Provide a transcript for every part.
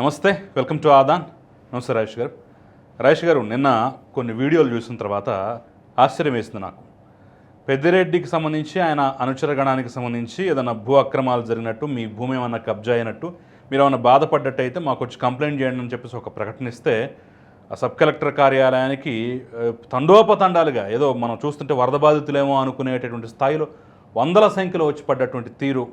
నమస్తే welcome to Aadan. నమస్తే రాజేష్ గారు. రాజేష్ గారు నిన్న కొన్ని వీడియోలు చూసిన తర్వాత ఆశ్చర్యం వేసింది నాకు. పెద్దిరెడ్డికి సంబంధించి ఆయన అనుచర గణానికి సంబంధించి ఏదైనా భూ అక్రమాలు జరిగినట్టు మీ భూమి ఏమైనా కబ్జా అయినట్టు మీరు ఏమైనా బాధపడ్డట్టు అయితే మాకు వచ్చి కంప్లైంట్ చేయండి అని చెప్పేసి ఒక ప్రకటన ఇస్తే సబ్ కలెక్టర్ కార్యాలయానికి తండోపతండాలుగా ఏదో మనం చూస్తుంటే వరద బాధితులేమో అనుకునేటటువంటి స్థాయిలో వందల సంఖ్యలో వచ్చి పడ్డటువంటి తీరు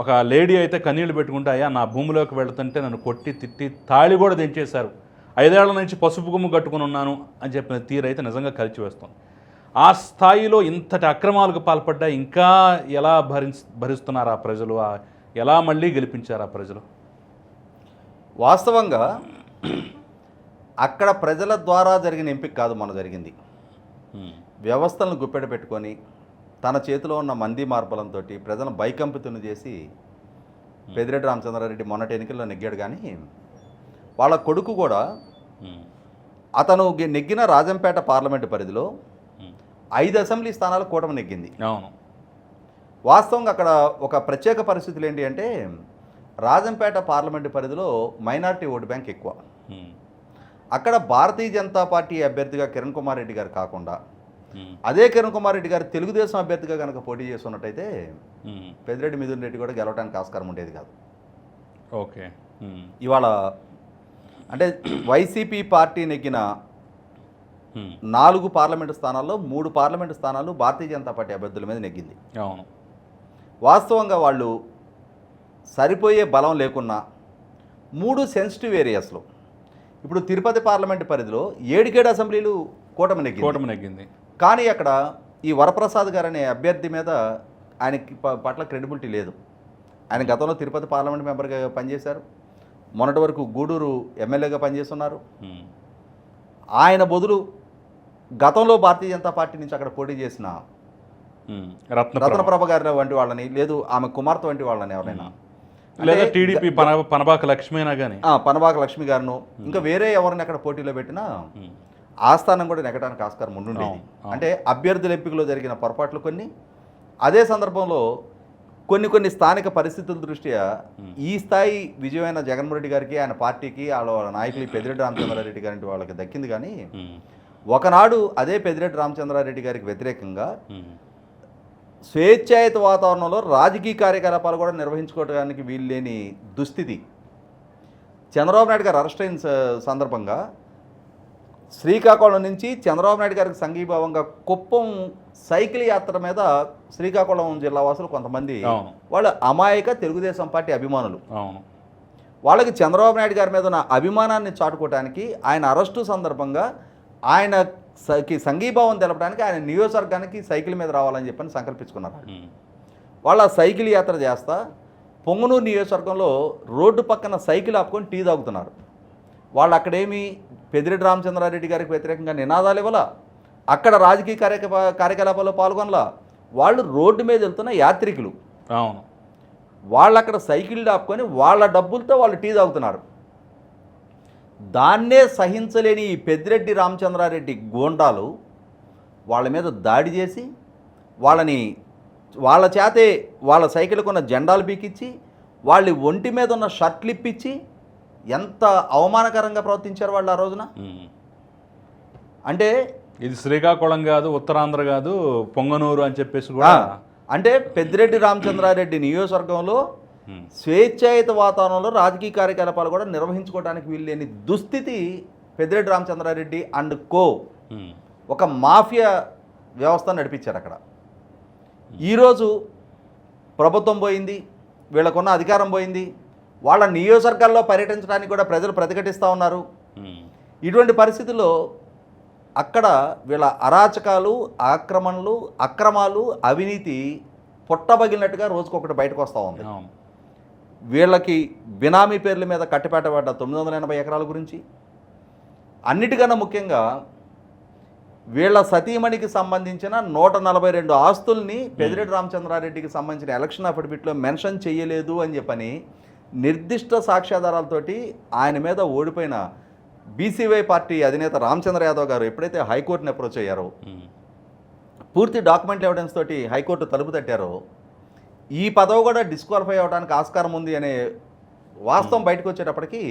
ఒక లేడీ అయితే కన్నీళ్ళు పెట్టుకుంటే అయ్యా నా భూమిలోకి వెళుతుంటే నన్ను కొట్టి తిట్టి తాళి కూడా దించేశారు. ఐదేళ్ళ నుంచి పసుపు గుమ్ము కట్టుకుని ఉన్నాను అని చెప్పిన తీరు అయితే నిజంగా కలిసి వేస్తుంది ఆ స్థాయిలో ఇంతటి అక్రమాలకు పాల్పడ్డా ఇంకా ఎలా భరించ భరిస్తున్నారు ఆ ప్రజలు? ఎలా మళ్ళీ గెలిపించారు ఆ ప్రజలు? వాస్తవంగా అక్కడ ప్రజల ద్వారా జరిగిన ఎంపిక కాదు మన జరిగింది. వ్యవస్థలను గుప్పెట పెట్టుకొని తన చేతిలో ఉన్న మంది మార్బలంతో ప్రజలను బైకంపితులు చేసి పెదిరెడ్డి రామచంద్రారెడ్డి మొన్నటి ఎన్నికల్లో నెగ్గాడు కానీ వాళ్ళ కొడుకు కూడా అతను నెగ్గిన రాజంపేట పార్లమెంటు పరిధిలో ఐదు అసెంబ్లీ స్థానాలు కూటమి నెగ్గింది. అవును. వాస్తవంగా అక్కడ ఒక ప్రత్యేక పరిస్థితులు ఏంటి అంటే రాజంపేట పార్లమెంటు పరిధిలో మైనారిటీ ఓటు బ్యాంక్ ఎక్కువ. అక్కడ భారతీయ జనతా పార్టీ అభ్యర్థిగా కిరణ్ కుమార్ రెడ్డి గారు కాకుండా. అదే కిరణ్ కుమార్ రెడ్డి గారు తెలుగుదేశం అభ్యర్థిగా కనుక పోటీ చేస్తున్నట్టయితే. పెద్దిరెడ్డి మిథున్ రెడ్డి కూడా గెలవడానికి ఆస్కారం ఉండేది కాదు. ఓకే. ఇవాళ అంటే వైసీపీ పార్టీ నెగ్గిన. నాలుగు పార్లమెంటు స్థానాల్లో మూడు పార్లమెంటు స్థానాలు భారతీయ జనతా పార్టీ అభ్యర్థుల మీద నెగ్గింది. అవును. వాస్తవంగా వాళ్ళు సరిపోయే బలం లేకున్నా మూడు సెన్సిటివ్ ఏరియాస్లో ఇప్పుడు తిరుపతి పార్లమెంటు పరిధిలో ఏడుకేడు అసెంబ్లీలు కూటమి నెగ్గింది. కూటమి నెగ్గింది. కానీ అక్కడ ఈ వరప్రసాద్ గారు అనే అభ్యర్థి మీద ఆయనకి ప- పట్ల క్రెడిబిలిటీ లేదు. ఆయన గతంలో తిరుపతి పార్లమెంట్ మెంబర్గా పనిచేశారు. మొన్నటి వరకు గూడూరు ఎమ్మెల్యేగా పనిచేస్తున్నారు. ఆయన బదులు గతంలో భారతీయ జనతా పార్టీ నుంచి అక్కడ పోటీ చేసిన రత్నప్రభ. గారి వంటి వాళ్ళని లేదు ఆమె కుమార్తె వంటి వాళ్ళని ఎవరైనా. లేదా టీడీపీ పన పనబాక లక్ష్మి అయినా కానీ పనబాక లక్ష్మి గారిను. ఇంకా వేరే ఎవరిని అక్కడ పోటీలో పెట్టినా ఆ స్థానం కూడా నెగ్గడానికి ఆస్కారం ఉండుండేది. అంటే అభ్యర్థుల ఎంపికలో జరిగిన పొరపాట్లు కొన్ని అదే సందర్భంలో కొన్ని కొన్ని స్థానిక పరిస్థితుల దృష్ట్యా ఈ స్థాయి విజయమైన జగన్మోహన్ రెడ్డి గారికి ఆయన పార్టీకి వాళ్ళ నాయకులు పెద్దిరెడ్డి రామచంద్రారెడ్డి గారి వాళ్ళకి దక్కింది కానీ ఒకనాడు అదే పెద్దిరెడ్డి రామచంద్రారెడ్డి గారికి వ్యతిరేకంగా స్వేచ్ఛాయుత వాతావరణంలో రాజకీయ కార్యకలాపాలు కూడా నిర్వహించుకోవడానికి వీలు లేని దుస్థితి. చంద్రబాబు నాయుడు గారు అరెస్ట్ అయిన సందర్భంగా శ్రీకాకుళం నుంచి చంద్రబాబు నాయుడు గారికి సంఘీభావంగా కుప్పం సైకిల్ యాత్ర మీద శ్రీకాకుళం జిల్లా వాసులు కొంతమంది. వాళ్ళు అమాయక తెలుగుదేశం పార్టీ అభిమానులు వాళ్ళకి చంద్రబాబు నాయుడు గారి మీద ఉన్న అభిమానాన్ని చాటుకోవడానికి ఆయన అరెస్టు సందర్భంగా ఆయన సంఘీభావం తెలపడానికి ఆయన నియోజకవర్గానికి సైకిల్ మీద రావాలని చెప్పని సంకల్పించుకున్నారు. వాళ్ళ సైకిల్ యాత్ర చేస్తా పొంగనూరు నియోజకవర్గంలో రోడ్డు పక్కన సైకిల్ ఆపుకొని టీ తాగుతున్నారు వాళ్ళు అక్కడేమి పెదిరెడ్డి రామచంద్రారెడ్డి గారికి వ్యతిరేకంగా నినాదాలు ఇవ్వాల? అక్కడ రాజకీయ కార్యకలాప కార్యకలాపాల్లో పాల్గొనలా? వాళ్ళు రోడ్డు మీద వెళ్తున్న యాత్రికులు. అవును. వాళ్ళు అక్కడ సైకిల్ ఆపుకొని వాళ్ళ డబ్బులతో వాళ్ళు టీ తాగుతున్నారు. దాన్నే సహించలేని ఈ పెద్దిరెడ్డి రామచంద్రారెడ్డి గోండాలు వాళ్ళ మీద దాడి చేసి వాళ్ళని వాళ్ళ చేతే వాళ్ళ సైకిల్కి ఉన్న జెండాలు పీకిచ్చి వాళ్ళ ఒంటి మీద ఉన్న షర్ట్లు ఇప్పించి ఎంత అవమానకరంగా ప్రవర్తించారు వాళ్ళు ఆ రోజున. అంటే ఇది శ్రీకాకుళం కాదు ఉత్తరాంధ్ర కాదు పొంగనూరు అని చెప్పేసి కూడా అంటే పెద్దిరెడ్డి రామచంద్రారెడ్డి నియోజకవర్గంలో. స్వేచ్ఛాయుత వాతావరణంలో రాజకీయ కార్యకలాపాలు కూడా నిర్వహించుకోవడానికి వీల్లేని దుస్థితి పెద్దిరెడ్డి రామచంద్రారెడ్డి అండ్ కో. ఒక మాఫియా వ్యవస్థ నడిపించారు అక్కడ ఈరోజు ప్రభుత్వం పోయింది వీళ్ళకున్న అధికారం పోయింది వాళ్ళ నియోజకవర్గాల్లో పర్యటించడానికి కూడా ప్రజలు ప్రతిఘటిస్తూ ఉన్నారు. ఇటువంటి పరిస్థితుల్లో అక్కడ వీళ్ళ అరాచకాలు ఆక్రమణలు అక్రమాలు అవినీతి పుట్టబగిలినట్టుగా రోజుకొకటి బయటకు వస్తూ ఉంది. వీళ్ళకి బినామీ పేర్ల మీద కట్టిపెట్టబడ్డ తొమ్మిది వందల ఎనభై ఎకరాల గురించి అన్నిటికన్నా ముఖ్యంగా వీళ్ళ సతీమణికి సంబంధించిన నూట నలభై రెండు ఆస్తుల్ని పెదిరెడ్డి రామచంద్రారెడ్డికి సంబంధించిన ఎలక్షన్ అఫిడవిట్లో మెన్షన్ చేయలేదు అని చెప్పని నిర్దిష్ట సాక్ష్యాధారాలతోటి ఆయన మీద ఓడిపోయిన బీసీవై పార్టీ అధినేత రామచంద్ర యాదవ్ గారు ఎప్పుడైతే హైకోర్టుని అప్రోచ్ అయ్యారో. పూర్తి డాక్యుమెంట్ ఎవిడెన్స్ తోటి హైకోర్టు తలుపు తట్టారో ఈ పదవి కూడా డిస్క్వాలిఫై అవ్వడానికి ఆస్కారం ఉంది అనే వాస్తవం బయటకు వచ్చేటప్పటికి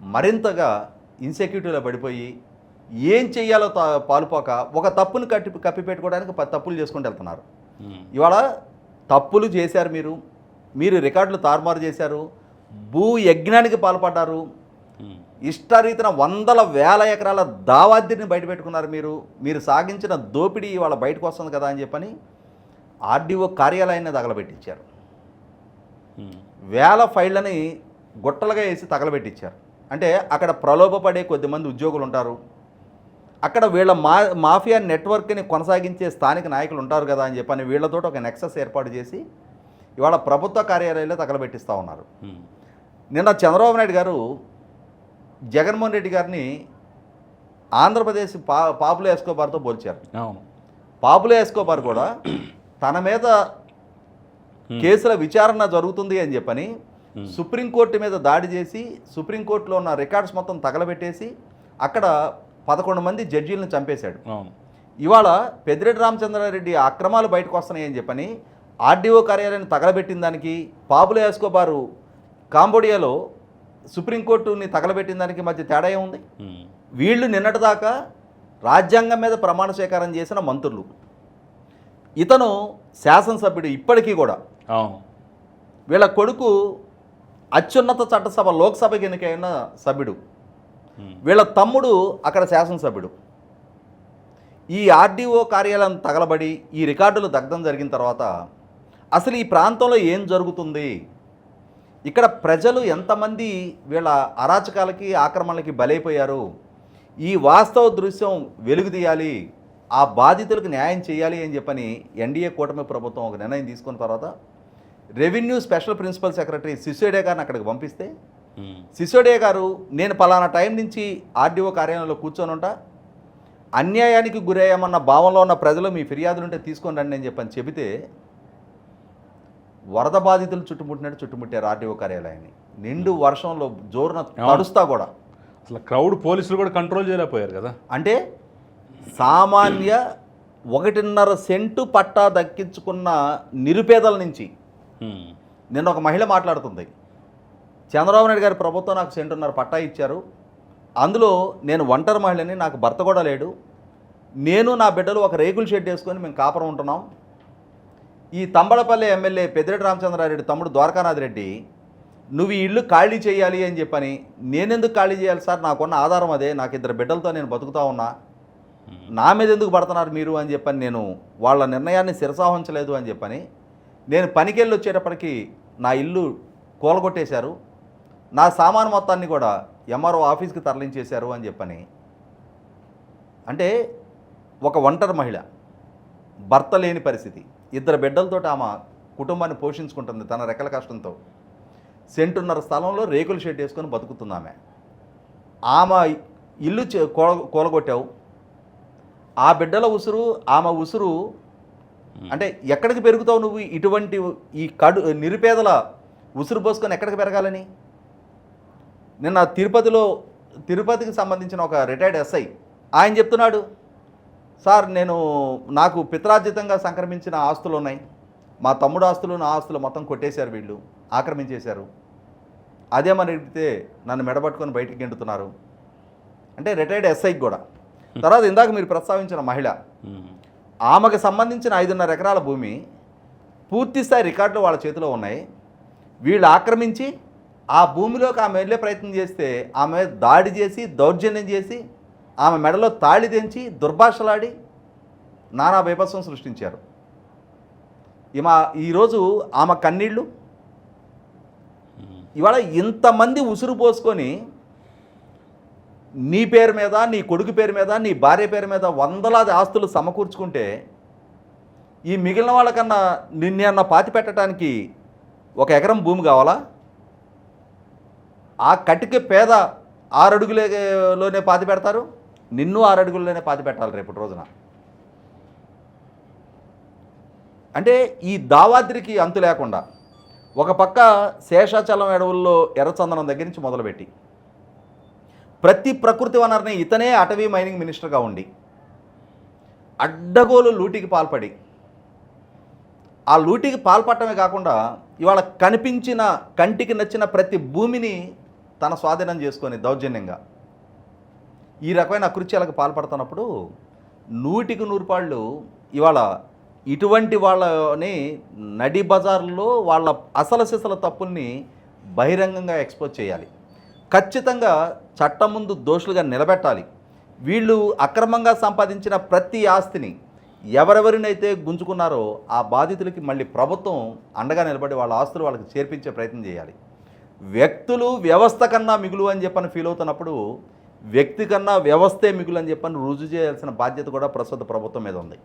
మరింతగా ఇన్సెక్యూరిటీలో పడిపోయి ఏం చెయ్యాలో పాలుపోక ఒక తప్పును కట్టి కప్పిపెట్టుకోవడానికి పది తప్పులు చేసుకుంటూ వెళ్తున్నారు. ఇవాళ తప్పులు చేశారు మీరు మీరు రికార్డులు తారుమారు చేశారు భూ యజ్ఞానికి పాల్పడ్డారు. ఇష్టరీతిన వందల వేల ఎకరాల దావాద్యని బయట పెట్టుకున్నారు మీరు. మీరు సాగించిన దోపిడీ ఇవాళ బయటకు వస్తుంది కదా అని చెప్పని ఆర్డీఓ కార్యాలయాన్ని తగలబెట్టించారు. వేల ఫైళ్ళని గుట్టలుగా వేసి తగలబెట్టించారు. అంటే అక్కడ ప్రలోభపడే కొద్దిమంది ఉద్యోగులు ఉంటారు. అక్కడ వీళ్ళ మా మాఫియా నెట్వర్క్ని కొనసాగించే స్థానిక నాయకులు ఉంటారు కదా అని చెప్పని వీళ్ళతో ఒక నెక్సస్ ఏర్పాటు చేసి ఇవాళ ప్రభుత్వ కార్యాలయాల్లో తగలబెట్టిస్తూ ఉన్నారు. నిన్న చంద్రబాబు నాయుడు గారు జగన్మోహన్ రెడ్డి గారిని ఆంధ్రప్రదేశ్ పా పాపుల ఎస్కోబార్తో పోల్చారు. అవును. పాపుల ఎస్కోబార్ కూడా తన మీద కేసుల విచారణ జరుగుతుంది అని చెప్పని సుప్రీంకోర్టు మీద దాడి చేసి సుప్రీంకోర్టులో ఉన్న రికార్డ్స్ మొత్తం తగలబెట్టేసి అక్కడ పదకొండు మంది జడ్జీలను చంపేశాడు. ఇవాళ పెద్దిరెడ్డి రామచంద్రారెడ్డి అక్రమాలు బయటకు వస్తున్నాయని చెప్పని ఆర్డీఓ కార్యాలయాన్ని తగలబెట్టిన దానికి పాపుల ఎస్కోబారు కాంబోడియాలో సుప్రీంకోర్టుని తగలబెట్టిన దానికి మధ్య తేడా ఏముంది? వీళ్ళు నిన్నటిదాకా రాజ్యాంగం మీద ప్రమాణ స్వీకారం చేసిన మంత్రులు. ఇతను శాసనసభ్యుడు ఇప్పటికీ కూడా. వీళ్ళ కొడుకు అత్యున్నత చట్టసభ లోక్సభకి ఎన్నికైన సభ్యుడు. వీళ్ళ తమ్ముడు అక్కడ శాసనసభ్యుడు. ఈ ఆర్డీఓ కార్యాలయం తగలబడి ఈ రికార్డులు దగ్ధం జరిగిన తర్వాత అసలు ఈ ప్రాంతంలో ఏం జరుగుతుంది? ఇక్కడ ప్రజలు ఎంతమంది వీళ్ళ అరాచకాలకి ఆక్రమణలకి బలైపోయారు? ఈ వాస్తవ దృశ్యం వెలుగు తీయాలి ఆ బాధితులకు న్యాయం చేయాలి అని చెప్పని ఎన్డీఏ కూటమి ప్రభుత్వం ఒక నిర్ణయం తీసుకున్న తర్వాత revenue special principal secretary Sisodia గారిని అక్కడికి పంపిస్తే సిసోడే గారు నేను పలానా టైం నుంచి ఆర్డీఓ కార్యాలయంలో కూర్చొని ఉంటా అన్యాయానికి గురయ్యామన్న భావంలో ఉన్న ప్రజలు మీ ఫిర్యాదులుంటే తీసుకొని రండి అని చెప్పని చెబితే వరద బాధితులు చుట్టుముట్టినట్టు చుట్టుముట్టారు ఆర్డీఓ కార్యాలయాన్ని. నిండు వర్షంలో జోరున తడుస్తా కూడా. అసలు క్రౌడ్ పోలీసులు కూడా కంట్రోల్ చేయలేకపోయారు కదా. అంటే సామాన్య ఒకటిన్నర సెంటు పట్టా దక్కించుకున్న నిరుపేదల నుంచి ఉమ్, నిన్న ఒక మహిళ మాట్లాడుతుంది. చంద్రబాబు నాయుడు గారి ప్రభుత్వం నాకు సెంటున్నర పట్టా ఇచ్చారు. అందులో నేను ఒంటరి మహిళని నాకు భర్త కూడా లేడు. నేను నా బిడ్డలు ఒక రేకుల షెడ్ వేసుకొని మేము కాపురం ఉంటున్నాం. ఈ తంబళపల్లి ఎమ్మెల్యే పెద్దిరెడ్డి రామచంద్రారెడ్డి తమ్ముడు ద్వారకానాథ్ రెడ్డి నువ్వు ఈ ఇల్లు ఖాళీ చేయాలి అని చెప్పని నేనెందుకు ఖాళీ చేయాలి సార్? నాకున్న ఆధారం అదే. నాకు ఇద్దరు బిడ్డలతో నేను బతుకుతా ఉన్నా. నా మీద ఎందుకు పడుతున్నారు మీరు? అని చెప్పని నేను వాళ్ళ నిర్ణయాన్ని శిరసాహించలేదు అని చెప్పని నేను పనికెళ్ళి వచ్చేటప్పటికి నా ఇల్లు కూలగొట్టేశారు. నా సామాను మొత్తాన్ని కూడా ఎంఆర్ఓ ఆఫీస్కి తరలించేశారు అని చెప్పని అంటే ఒక ఒంటరి మహిళ భర్త లేని పరిస్థితి. ఇద్దరు బిడ్డలతో ఆమె కుటుంబాన్ని పోషించుకుంటుంది తన రెక్కల కష్టంతో. సెంటున్నర స్థలంలో రేకుల షెడ్ వేసుకొని బతుకుతుంది ఆమె. ఆమె ఇల్లు కూల కూలగొట్టావు. ఆ బిడ్డల ఉసురు ఆమె ఉసురు అంటే ఎక్కడికి పెరుగుతావు నువ్వు? ఇటువంటి ఈ కడు నిరుపేదల ఉసురు పోసుకొని ఎక్కడికి పెరగాలని? నిన్న తిరుపతిలో తిరుపతికి సంబంధించిన ఒక రిటైర్డ్ ఎస్ఐ ఆయన చెప్తున్నాడు. సార్ నేను నాకు పిత్రార్జితంగా సంక్రమించిన ఆస్తులు ఉన్నాయి. మా తమ్ముడు ఆస్తులు నా ఆస్తులు మొత్తం కొట్టేశారు వీళ్ళు ఆక్రమించేశారు. అదేమని అడిగితే నన్ను మెడబట్టుకొని బయటికి గెంటుతున్నారు అంటే రిటైర్డ్ ఎస్ఐకి కూడా. తర్వాత ఇందాక మీరు ప్రస్తావించిన మహిళ. ఆమెకు సంబంధించిన ఐదున్నర ఎకరాల భూమి పూర్తిస్థాయి రికార్డులు వాళ్ళ చేతిలో ఉన్నాయి. వీళ్ళు ఆక్రమించి ఆ భూమిలోకి ఆమె వెళ్ళే ప్రయత్నం చేస్తే ఆమె దాడి చేసి దౌర్జన్యం చేసి ఆమె మెడలో తాళి తెంచి దుర్భాషలాడి నానా బీభత్సం సృష్టించారు. ఈమె ఈరోజు ఆమె కన్నీళ్ళు. ఇవాళ ఇంతమంది ఉసురు పోసుకొని నీ పేరు మీద నీ కొడుకు పేరు మీద నీ భార్య పేరు మీద వందలాది ఆస్తులు సమకూర్చుకుంటే ఈ మిగిలిన వాళ్ళకన్నా నిన్న పాతి పెట్టడానికి ఒక ఎకరం భూమి కావాలా? ఆ కటిక పేద ఆరడుగులలోనే పాతి పెడతారు? నిన్ను ఆరడుగుల్లోనే పాతి పెట్టాలి రేపటి రోజున. అంటే ఈ దావాద్రికి అంతు లేకుండా ఒక పక్క శేషాచలం అడవుల్లో ఎర్రచందనం దగ్గర నుంచి మొదలుపెట్టి ప్రతి ప్రకృతి వనరుని ఇతనే అటవీ మైనింగ్ మినిస్టర్గా ఉండి అడ్డగోలు లూటికి పాల్పడి ఆ లూటికి పాల్పడటమే కాకుండా ఇవాళ కనిపించిన కంటికి నచ్చిన ప్రతి భూమిని తన స్వాధీనం చేసుకొని దౌర్జన్యంగా ఈ రకమైన అకృత్యాలకు పాల్పడుతున్నప్పుడు నూటికి నూరుపాళ్ళు ఇవాళ ఇటువంటి వాళ్ళని నడి బజార్లో వాళ్ళ అసలు సిసల తప్పుల్ని బహిరంగంగా ఎక్స్పోజ్ చేయాలి. ఖచ్చితంగా చట్టం ముందు దోషులుగా నిలబెట్టాలి. వీళ్ళు అక్రమంగా సంపాదించిన ప్రతి ఆస్తిని ఎవరెవరినైతే గుంజుకున్నారో ఆ బాధితులకి మళ్ళీ ప్రభుత్వం అండగా నిలబడి వాళ్ళ ఆస్తులు వాళ్ళకి చేర్పించే ప్రయత్నం చేయాలి. వ్యక్తులు వ్యవస్థ కన్నా మిగులు అని చెప్పని ఫీల్ అవుతున్నప్పుడు వ్యక్తి కన్నా వ్యవస్థే మిగులు అని చెప్పని రుజువు చేయాల్సిన బాధ్యత కూడా ప్రస్తుత ప్రభుత్వం మీద ఉంది.